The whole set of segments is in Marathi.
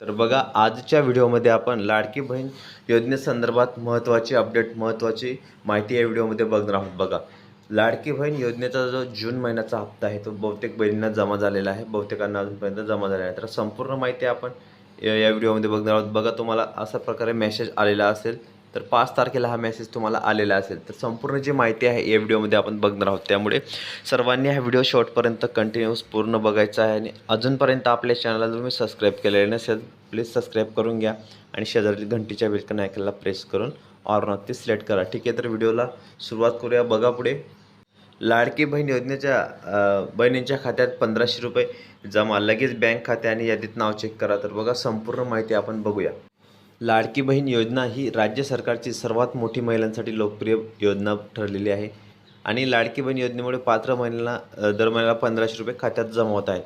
तर बघा आजच्या व्हिडिओमध्ये आपण लाडकी बहीण योजनेसंदर्भात महत्त्वाची अपडेट महत्त्वाची माहिती या व्हिडिओमध्ये बघणार आहोत. बघा लाडकी बहीण योजनेचा जो जून महिन्याचा हप्ता आहे तो बहुतेक बहिणींना जमा झालेला आहे. बहुतेकांना अजूनपर्यंत जमा झालेला आहे. तर संपूर्ण माहिती आपण या व्हिडिओमध्ये बघणार आहोत. बघा तुम्हाला अशा प्रकारे मेसेज आलेला असेल. तर पाच तारखेला हा मेसेज तुम्हाला आलेला असेल. तर संपूर्ण जी माहिती आहे या व्हिडिओमध्ये आपण बघणार आहोत त्यामुळे. सर्वांनी हा व्हिडिओ शॉर्टपर्यंत कंटिन्यूस पूर्ण बघायचा आहे आणि अजूनपर्यंत आपल्या चॅनलला तुम्ही सबस्क्राईब केलेले नसेल प्लीज सबस्क्राईब करून घ्या आणि शेजारी घंटीच्या बिलकन ऐकायला प्रेस करून ऑर नक्की सिलेक्ट करा. ठीक आहे तर व्हिडिओला सुरुवात करूया. बघा पुढे. लाडकी बहीण योजनेच्या बहिणींच्या खात्यात पंधराशे रुपये जमा. लगेच बँक खाते आणि यादीत नाव चेक करा. तर बघा संपूर्ण माहिती आपण बघूया. लाडकी बहीण योजना ही राज्य सरकारची सर्वात मोठी महिलांसाठी लोकप्रिय योजना ठरलेली आहे. आणि लाडकी बहीण योजनेमुळे पात्र महिलांना दर महिन्याला पंधराशे रुपये खात्यात जमा होत आहेत.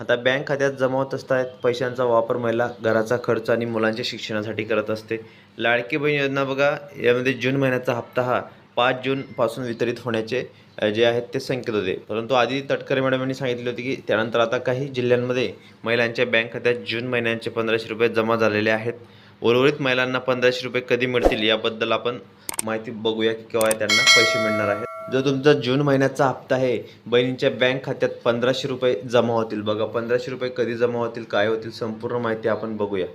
आता बँक खात्यात जमा होत असतात पैशांचा वापर महिला घराचा खर्च आणि मुलांच्या शिक्षणासाठी करत असते. लाडकी बहीण योजना बघा यामध्ये जून महिन्याचा हप्ता हा पाच जूनपासून वितरित होण्याचे जे आहेत ते संकेत होते. परंतु आधी तटकरे मॅडम यांनी सांगितले होते की त्यानंतर आता काही जिल्ह्यांमध्ये महिलांच्या बँक खात्यात जून महिन्यांचे पंधराशे रुपये जमा झालेले आहेत. उर्वरित महिलांना पंधराशे रुपये कधी मिळतील याबद्दल आपण माहिती बघूया की केव्हा त्यांना पैसे मिळणार आहेत. जो तुमचा जून महिन्याचा हप्ता आहे बहिणींच्या बँक खात्यात पंधराशे रुपये जमा होतील. बघा पंधराशे रुपये कधी जमा होतील काय होतील संपूर्ण माहिती आपण बघूया.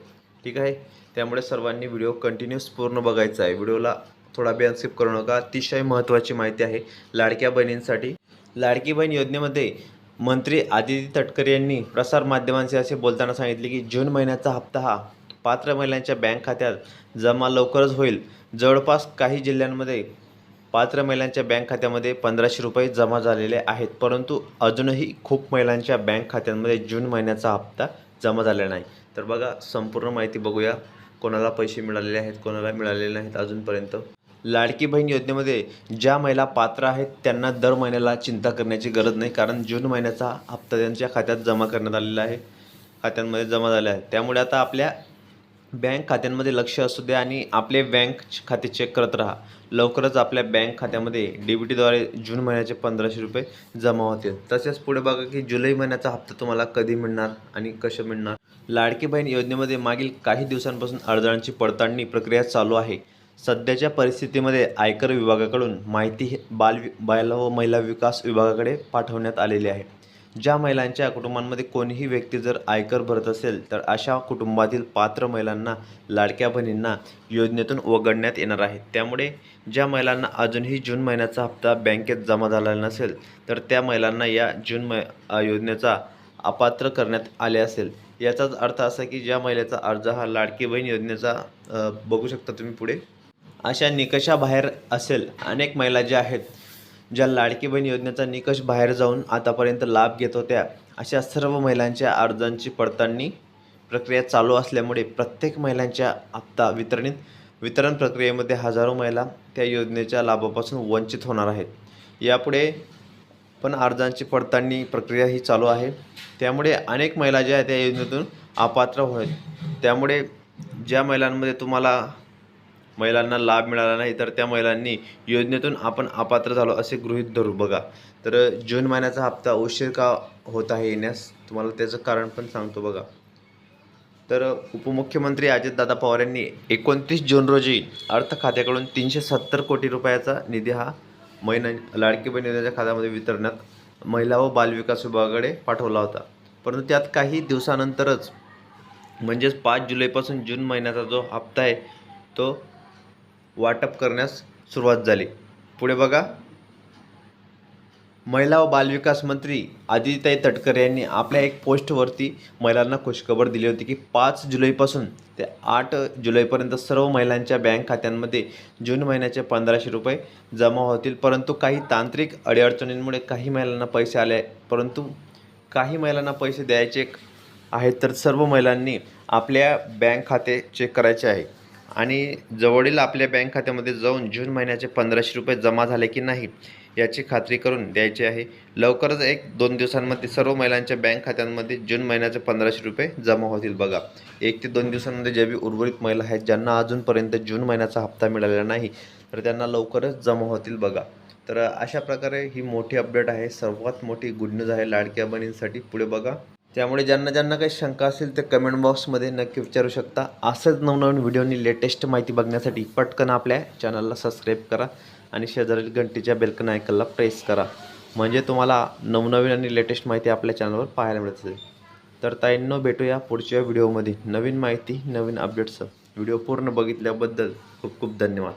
ठीक आहे? त्यामुळे सर्वांनी व्हिडिओ कंटिन्यूस पूर्ण बघायचा आहे. व्हिडिओला थोडा बी स्किप करू नका. अतिशय महत्त्वाची माहिती आहे लाडक्या बहिणींसाठी. लाडकी बहीण योजनेमध्ये मंत्री आदिती तटकरे यांनी प्रसारमाध्यमांशी असे बोलताना सांगितले की जून महिन्याचा हप्ता हा पात्र महिलांच्या बँक खात्यात जमा लवकरच होईल. जवळपास काही जिल्ह्यांमध्ये पात्र महिलांच्या बँक खात्यामध्ये पंधराशे रुपये जमा झालेले आहेत. परंतु अजूनही खूप महिलांच्या बँक खात्यांमध्ये जून महिन्याचा हप्ता जमा झालेला नाही. तर बघा संपूर्ण माहिती बघूया. कोणाला पैसे मिळालेले आहेत कोणाला मिळालेले नाहीत अजूनपर्यंत. लाडकी बहीण योजनेमध्ये ज्या महिला पात्र आहेत त्यांना दर महिन्याला चिंता करण्याची गरज नाही कारण जून महिन्याचा हप्ता त्यांच्या खात्यात जमा करण्यात आलेला आहे. खात्यांमध्ये जमा झाल्या आहे त्यामुळे आता आपल्या बँक खात्यांमध्ये लक्ष असू द्या आणि आपले बँक खाते चेक करत राहा. लवकरच आपल्या बँक खात्यामध्ये डी बी टीद्वारे जून महिन्याचे पंधराशे रुपये जमा होतील. तसेच पुढे बघा की जुलै महिन्याचा हप्ता तुम्हाला कधी मिळणार आणि कसे मिळणार? लाडकी बहीण योजनेमध्ये मागील काही दिवसांपासून अर्जांची पडताळणी प्रक्रिया चालू आहे. सध्याच्या परिस्थितीमध्ये आयकर विभागाकडून माहिती हे बाल बाल व महिला विकास विभागाकडे पाठवण्यात आलेली आहे. ज्या महिलांच्या कुटुंबांमध्ये कोणीही व्यक्ती जर आयकर भरत असेल तर अशा कुटुंबातील पात्र महिलांना लाडक्या बहिणींना योजनेतून वगळण्यात येणार आहे. त्यामुळे ज्या महिलांना अजूनही जून महिन्याचा हप्ता बँकेत जमा झालेला नसेल तर त्या महिलांना या जून मै योजनेचा अपात्र करण्यात आले असेल. याचाच अर्थ असा की ज्या महिलेचा अर्ज हा लाडकी बहीण योजनेचा बघू शकता तुम्ही पुढे. अशा निकषाबाहेर असेल अनेक महिला ज्या आहेत ज्या लाडकी बहीण योजनेचा निकष बाहेर जाऊन आतापर्यंत लाभ घेत होत्या अशा सर्व महिलांच्या अर्जांची पडताळणी प्रक्रिया चालू असल्यामुळे प्रत्येक महिलांच्या हप्ता वितरणीत वितरण प्रक्रियेमध्ये हजारो महिला त्या योजनेच्या लाभापासून वंचित होणार आहेत. यापुढे पण अर्जांची पडताळणी प्रक्रिया ही चालू आहे. त्यामुळे अनेक महिला ज्या आहेत त्या योजनेतून अपात्र होईल. त्यामुळे ज्या महिलांमध्ये तुम्हाला महिलांना लाभ मिळाला नाही तर त्या महिलांनी योजनेतून आपण अपात्र झालो असे गृहीत धरू. बघा तर जून महिन्याचा हप्ता उशीर का होत आहे येण्यास तुम्हाला त्याचं कारण पण सांगतो बघा. तर उपमुख्यमंत्री अजितदादा पवार यांनी एकोणतीस जून रोजी अर्थ खात्याकडून तीनशे सत्तर कोटी रुपयाचा निधी हा महिना लाडकी बहीण योजनेच्या खात्यामध्ये वितरण्यात महिला व बालविकास विभागाकडे पाठवला होता. परंतु त्यात काही दिवसानंतरच म्हणजेच पाच जुलैपासून जून महिन्याचा जो हप्ता आहे तो वाटप करण्यास सुरुवात झाली. पुढे बघा. महिला व बालविकास मंत्री आदित्यताई तटकर यांनी आपल्या एक पोस्टवरती महिलांना खुशखबर दिली होती की पाच जुलैपासून ते आठ जुलैपर्यंत सर्व महिलांच्या बँक खात्यांमध्ये जून महिन्याचे पंधराशे रुपये जमा होतील. परंतु काही तांत्रिक अडीअडचणींमुळे काही महिलांना पैसे आले परंतु काही महिलांना पैसे द्यायचे आहेत तर सर्व महिलांनी आपल्या बँक खाते चेक करायचे आहे. आणि जवळील आपल्या बँक खात्यामध्ये जाऊन जून महिन्याचे पंधराशे रुपये जमा झाले की नाही याची खात्री करून द्यायची आहे. लवकरच एक दोन दिवसांमध्ये सर्व महिलांच्या बँक खात्यांमध्ये जून महिन्याचे पंधराशे रुपये जमा होतील बघा. एक ते दोन दिवसांमध्ये ज्या बी उर्वरित महिला आहेत ज्यांना अजूनपर्यंत जून महिन्याचा हप्ता मिळालेला नाही तर त्यांना लवकरच जमा होतील बघा. तर अशा प्रकारे ही मोठी अपडेट आहे. सर्वात मोठी गुड न्यूज आहे लाडक्या बहिणींसाठी. पुढे बघा. त्यामुळे ज्यांना ज्यांना काही शंका असेल ते कमेंट बॉक्समध्ये नक्की विचारू शकता. असंच नवनवीन व्हिडिओनी लेटेस्ट माहिती बघण्यासाठी पटकन आपल्या चॅनलला सबस्क्राईब करा आणि शेजारील घंटीच्या बेलकन आयकनला प्रेस करा. म्हणजे तुम्हाला नवनवीन आणि लेटेस्ट माहिती आपल्या चॅनलवर पाहायला मिळत असेल. तर ताईंनो भेटूया पुढच्या व्हिडिओमध्ये नवीन माहिती नवीन अपडेट्स व्हिडिओ पूर्ण बघितल्याबद्दल खूप खूप धन्यवाद.